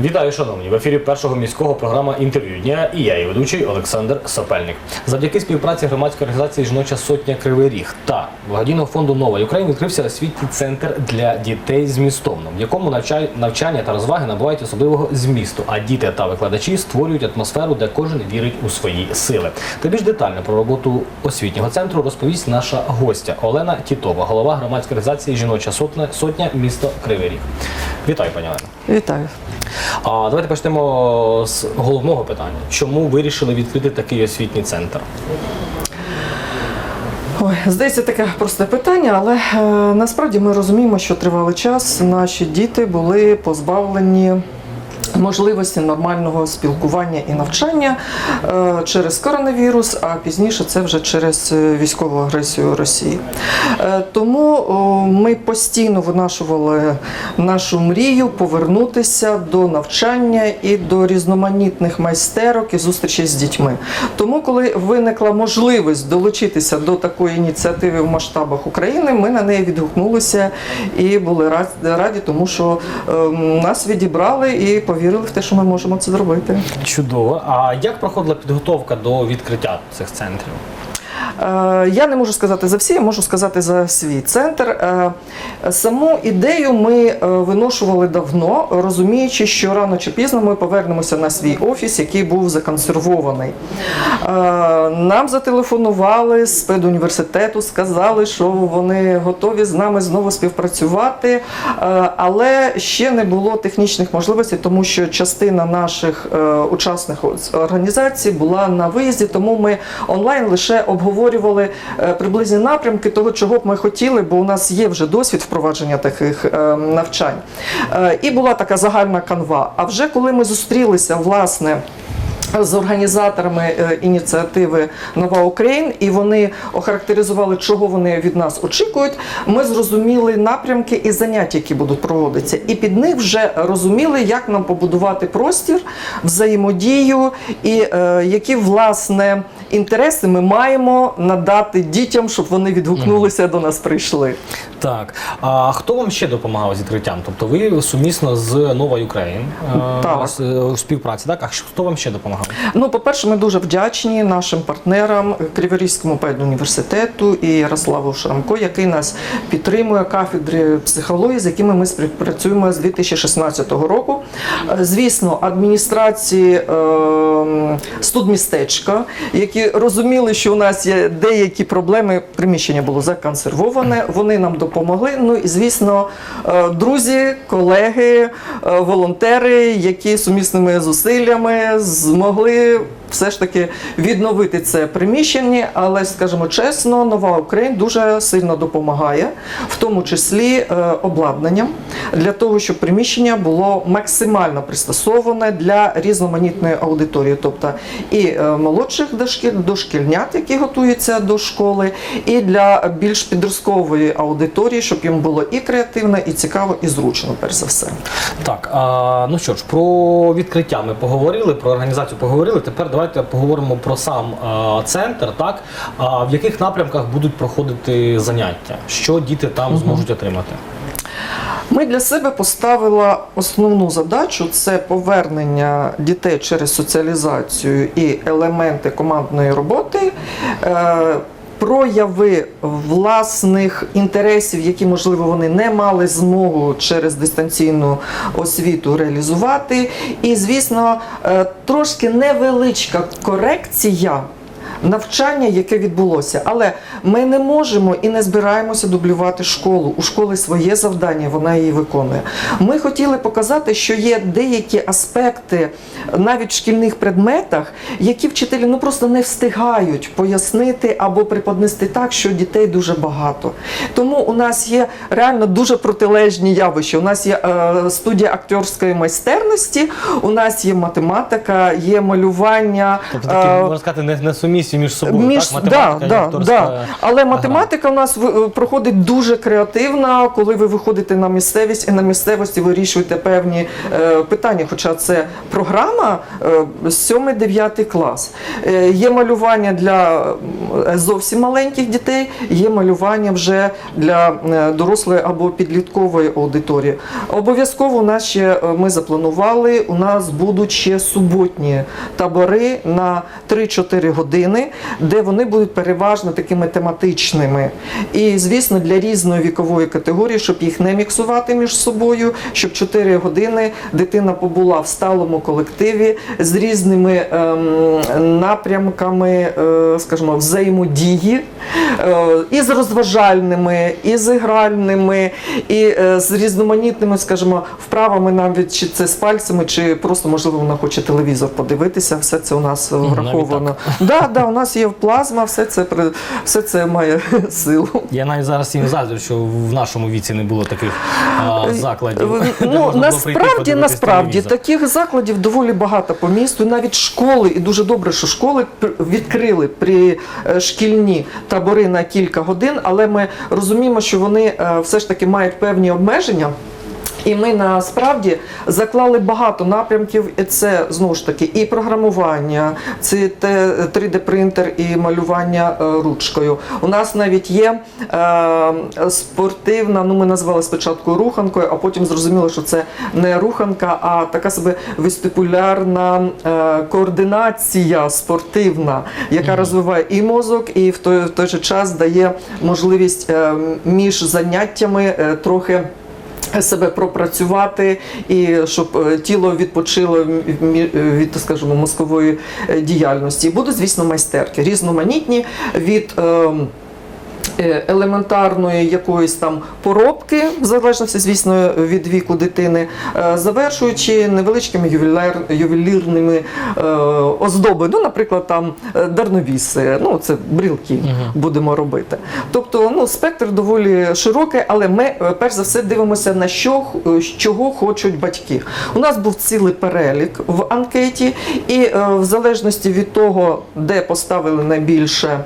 Вітаю, шановні! В ефірі першого міського програма інтерв'ю дня і я, її ведучий Олександр Сапельник. Завдяки співпраці громадської організації Жіноча сотня Кривий Ріг та благодійного фонду Нова Україна відкрився освітній центр для дітей змістовно, в якому навчання та розваги набувають особливого змісту. А діти та викладачі створюють атмосферу, де кожен вірить у свої сили. Та більш детально про роботу освітнього центру розповість наша гостя Олена Тітова, голова громадської організації Жіноча сотня, сотня місто Кривий Ріг. Вітаю, пані Олена. Вітаю. А давайте почнемо з головного питання. Чому вирішили відкрити такий освітній центр? Ой, здається, таке просте питання, але е, насправді ми розуміємо, що тривалий час наші діти були позбавлені. Можливості нормального спілкування і навчання е, через коронавірус, а пізніше це вже через е, військову агресію Росії. Е, Тому ми постійно винашували нашу мрію повернутися до навчання і до різноманітних майстерок і зустрічей з дітьми. Тому, коли виникла можливість долучитися до такої ініціативи в масштабах України, ми на неї відгукнулися і були раді, тому що е, нас відібрали і повірили в те, що ми можемо це зробити. Чудово. А як проходила підготовка до відкриття цих центрів? Е, Я не можу сказати за всі, я можу сказати за свій центр. Е, Саму ідею ми е, виношували давно, розуміючи, що рано чи пізно ми повернемося на свій офіс, який був законсервований. Нам зателефонували з педуніверситету, сказали, що вони готові з нами знову співпрацювати, але ще не було технічних можливостей, тому що частина наших учасних організацій була на виїзді, тому ми онлайн лише обговорювали е, приблизні напрямки того, чого б ми хотіли, бо у нас є вже досвід впровадження таких е, навчань. Е, І була така загальна канва. А вже коли ми зустрілися, власне. З організаторами е, ініціативи Нова Україн, і вони охарактеризували, чого вони від нас очікують. Ми зрозуміли напрямки і заняття, які будуть проводитися, і під них вже розуміли, як нам побудувати простір, взаємодію, і е, які власне інтереси ми маємо надати дітям, щоб вони відгукнулися до нас, прийшли. Так. А хто вам ще допомагав з відкриттям? Тобто ви сумісно з Нова Україн Так. у співпраці, так? А хто вам ще допомагав? Ну, по-перше, ми дуже вдячні нашим партнерам Криворізькому педуніверситету і Ярославу Шрамко, який нас підтримує кафедри психології, з якими ми співпрацюємо з 2016 року. Е, Звісно, адміністрації е, студмістечка, які розуміли, що у нас є деякі проблеми. Приміщення було законсервоване. Вони нам допомогли. Ну і звісно, е, друзі, колеги, е, волонтери, які сумісними зусиллями змогли mohli все ж таки відновити це приміщення, але скажімо чесно, нова Україна дуже сильно допомагає, в тому числі е, обладнанням, для того, щоб приміщення було максимально пристосоване для різноманітної аудиторії, тобто і е, молодших дошкіль- дошкільнят, які готуються до школи, і для більш підросткової аудиторії, щоб їм було і креативно, і цікаво, і зручно, перш за все. Так, а, ну що ж, про відкриття ми поговорили, про організацію поговорили. Тепер давайте поговоримо про сам центр, так? В яких напрямках будуть проходити заняття? Що діти там зможуть отримати? Ми для себе поставили основну задачу це повернення дітей через соціалізацію і елементи командної роботи. Прояви власних інтересів, які можливо вони не мали змогу через дистанційну освіту реалізувати. І, звісно, е, трошки невеличка корекція навчання, яке відбулося. Але ми не можемо і не збираємося дублювати школу. У школи своє завдання, вона її виконує. Ми хотіли показати, що є деякі аспекти навіть в шкільних предметах, які вчителі ну просто не встигають пояснити або преподнести так, що дітей дуже багато. Тому у нас є реально дуже протилежні явища. У нас є е, студія акторської майстерності, у нас є математика, є малювання. Тобто такі, е, можна сказати, не- несумісні можливості між собою. Між, так? Математика да, і да. Але математика у нас е, проходить дуже креативна, коли ви виходите на місцевість і на місцевості вирішуєте певні е, питання. Хоча це програма е, 7-9 клас. Е, є малювання для е, зовсім маленьких дітей, є малювання вже для е, дорослої або підліткової аудиторії. Обов'язково у нас ще ми запланували. У нас будуть ще суботні табори на 3-4 години, де вони будуть переважно такими тематичними. І, звісно, для різної вікової категорії, щоб їх не міксувати між собою, щоб 4 години дитина побула в сталому колективі з різними ем, напрямками, е, скажімо, взаємодії, е, і з розважальними, і з ігральними, і е, з різноманітними, скажімо, вправами навіть чи це з пальцями, чи просто можливо вона хоче телевізор подивитися. Все це у нас е, навіть враховано. Да, да, у нас є плазма, все це все це має силу. Я навіть зараз всім заздрю, що в нашому віці не було таких а, закладів. Ну насправді, насправді таких закладів доволі багато по місту. Навіть школи, і дуже добре, що школи відкрили при е, шкільні табори на кілька годин, але ми розуміємо, що вони е, все ж таки мають певні обмеження. І ми насправді заклали багато напрямків. І це знову ж таки і програмування, це 3D принтер і малювання е, ручкою. У нас навіть є е, спортивна. Ну ми назвали спочатку руханкою, а потім зрозуміло, що це не руханка, а така себе вестибулярна е, координація спортивна, яка розвиває і мозок, і в той, в той же час дає можливість між заняттями трохи себе пропрацювати і щоб е, тіло відпочило від, скажімо, мозкової е, діяльності. І будуть, звісно, майстерки різноманітні від. Е, Елементарної якоїсь там поробки, в залежності, звісно, від віку дитини, е, завершуючи невеличкими ювіляр, ювелірними е, оздоби. Ну, наприклад, там дарновіси, ну це брілки будемо робити. Тобто, ну, спектр доволі широкий, але ми перш за все дивимося на що чого хочуть батьки. У нас був цілий перелік в анкеті, і в залежності від того, де поставили найбільше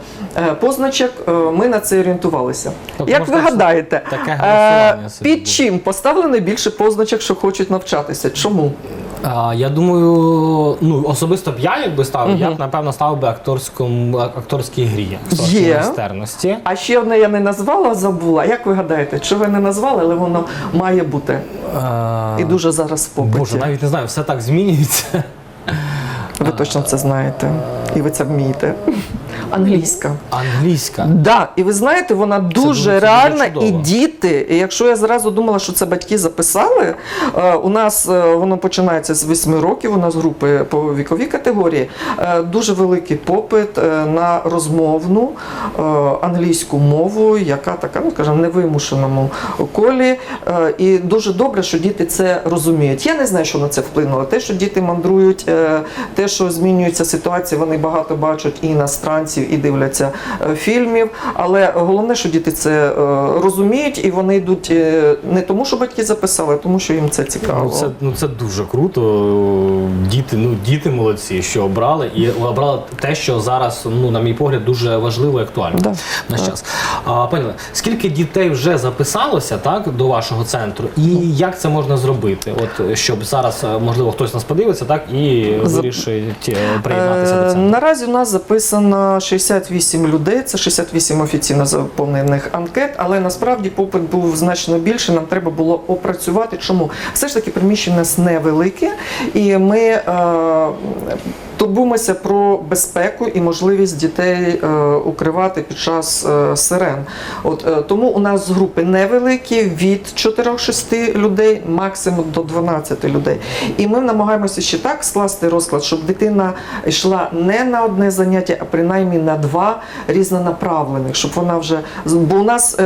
позначок, ми на це орієнтувалися. Тобто, Як ви гадаєте, таке е, під чим поставили найбільше позначок, що хочуть навчатися? Чому? А, я думаю, ну особисто б я якби ставив, я б напевно ставив би акторському акторській грі, акторській майстерності. А ще одне я не назвала, забула. Як ви гадаєте, чого я не назвала, але воно має бути А, і дуже зараз в попиті. Боже, навіть не знаю, все так змінюється. Ви точно це знаєте, і ви це вмієте. Англійська. Англійська. Да, і ви знаєте, вона дуже- дуже це дуже реальна, і діти. І якщо я зразу думала, що це батьки записали, е, у нас е, воно починається з 8 років. У нас групи по віковій категорії. Е, Дуже великий попит на розмовну англійську мову, яка така, ну скажімо, невимушеному колі. І дуже добре, що діти це розуміють. Я не знаю, що на це вплинуло. Те, що діти мандрують, те, що змінюється ситуація, вони багато бачать і іностранців, і дивляться е, фільмів. Але головне, що діти це е, розуміють, і вони йдуть е, не тому, що батьки записали, а тому, що їм це цікаво. Ну це, ну це дуже круто. Діти, ну діти молодці, що обрали, і обрали те, що зараз, ну на мій погляд, дуже важливо і актуально Да, в наш час. А, пані, скільки дітей вже записалося так до вашого центру, і як це можна зробити? От щоб зараз можливо хтось нас подивиться, так і вирішить приєднатися до центру. Наразі у нас записано 68 людей, це 68 офіційно заповнених анкет, але насправді попит був значно більше. Нам треба було опрацювати. Чому? Все ж таки приміщення у невелике, і ми турбуємося про безпеку і можливість дітей е, укривати під час е, сирен. От е, тому у нас групи невеликі від 4-6 людей, максимум до 12 людей. І ми намагаємося ще так скласти розклад, щоб дитина йшла не на одне заняття, а принаймні на два різнонаправлених, щоб вона вже бо у нас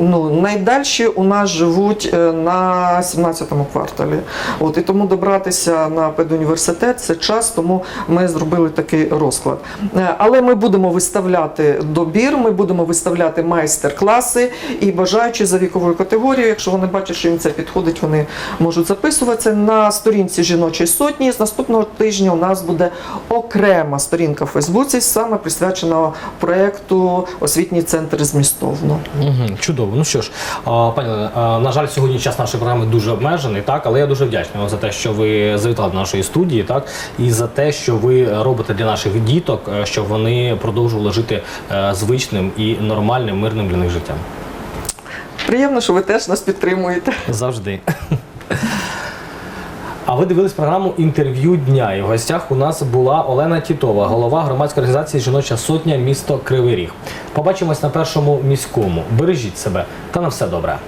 ну найдальші у нас живуть на 17-му кварталі. От і тому добратися на педуніверситет це час, тому ми зробили такий розклад. Е, Але ми будемо виставляти добір, ми будемо виставляти майстер-класи і бажаючи за віковою категорією, якщо вони бачать, що їм це підходить, вони можуть записуватися на сторінці жіночої сотні. З наступного тижня у нас буде окрема сторінка в Фейсбуці, саме присвячена проєкту Освітній центр змістовно. Чудово. Ну що ж, пані на жаль, сьогодні час нашої програми дуже обмежений, так, але я дуже вдячний вам за те, що ви завітали до нашої студії, і за те, що ви робите для наших діток, е, щоб вони продовжували жити е, звичним і нормальним, мирним для них життям. Приємно, що ви теж нас підтримуєте. Завжди. А ви дивились програму інтерв'ю дня. І в гостях у нас була Олена Тітова, голова громадської організації Жіноча сотня місто Кривий Ріг. Побачимось на першому міському. Бережіть себе та на все добре.